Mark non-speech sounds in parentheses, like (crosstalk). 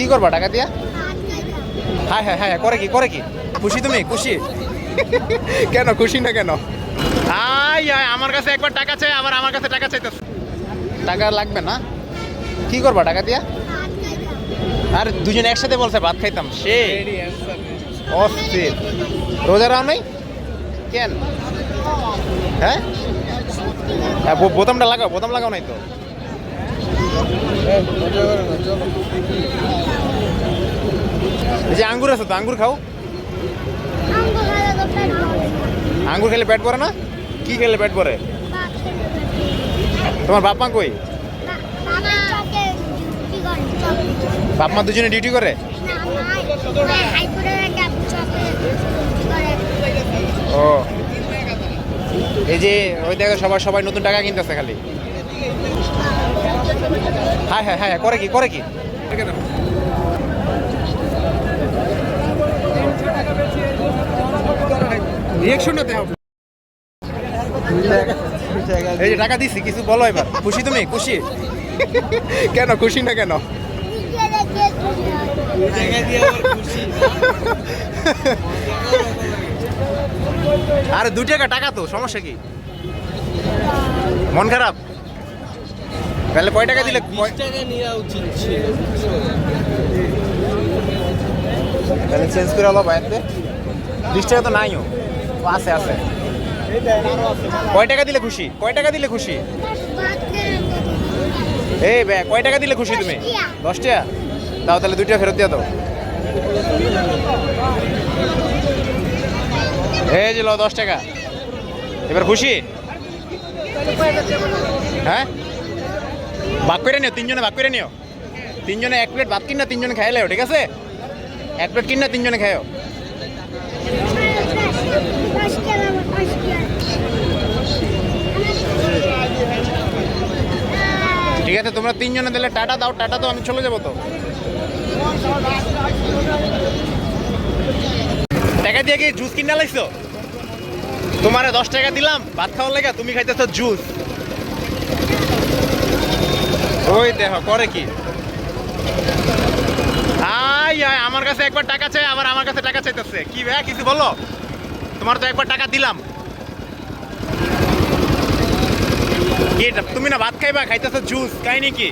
কি করবা টাকা দিয়া? হ্যাঁ হ্যাঁ হ্যাঁ করে কি করে কি? খুশি তুমি খুশি? (laughs) কেন খুশি না কেন? আই আয় আমার কাছে একবার টাকা চাই আবার আমার কাছে টাকা চাইতেছে। টাকা লাগবে না? কি করবা টাকা দিয়া? আর দুজন একসাথে বলছে ভাত খাইতাম। সে অস্থির। রোজা রাও নাই? কেন? হ্যাঁ? হ্যাঁ, বোতামটা লাগাও বোতাম লাগাও নাই তো? যে আঙ্গুর আছে তো, আঙ্গুর খাও। আঙ্গুর খেলে পেট ভরে না? কি খেলে পেট ভরে? তোমার বাপ মা কই? বাপ মা দুজনে ডিউটি করে? ও। এই যে, ওই দেখো সবাই সবাই নতুন টাকা কিনতেছে খালি। হ্যাঁ হ্যাঁ হ্যাঁ করে কি করে কি? রিয়েকশনটা দেখাও। এই যে টাকা দিছি, কিছু বলো এবার। খুশি তুমি? খুশি? কেন, খুশি না কেন? আরে, দু টাকা টাকা তো, সমস্যা কি? মন খারাপ? তাহলে কয় টাকা দিলে টাকা নেওয়া উচিত ছিল তাহলে চেঞ্জ করে হলো বাইরে বিশ টাকা তো নাইও। ও আছে আছে। কয় টাকা দিলে খুশি? কয় টাকা দিলে খুশি? এই বে কয় টাকা দিলে খুশি তুমি? দশ টাকা? দাও তাহলে দুইটা ফেরত দিয়ে দাও। এই যে লো দশ টাকা। এবার খুশি? হ্যাঁ? ভাগ করে নিও, তিনজনে ভাগ করে নিও। তিনজনে এক প্লেট ভাত কিনা তিনজনে খাই লেও ঠিক আছে? এক প্লেট কিনা তিনজনে খাইও ঠিক আছে, তোমরা তিনজনে দিলে টাটা দাও, টাটা তো আমি চলে যাব তো। টাকা দিয়ে কি জুস কিনা লাগছো তোমারে দশ টাকা দিলাম, ভাত খাওয়ার লেগে তুমি খাইতেছো জুস ওই দেখো, করে কি? আই আই আমার কাছে একবার টাকা চাই, আবার আমার কাছে টাকা চাইতেছে। কি ভাই, কিছু বলো? তোমার তো একবার টাকা দিলাম। কি তুমি না ভাত খাইবা, খাইতেছো জুস কাহিনি কি?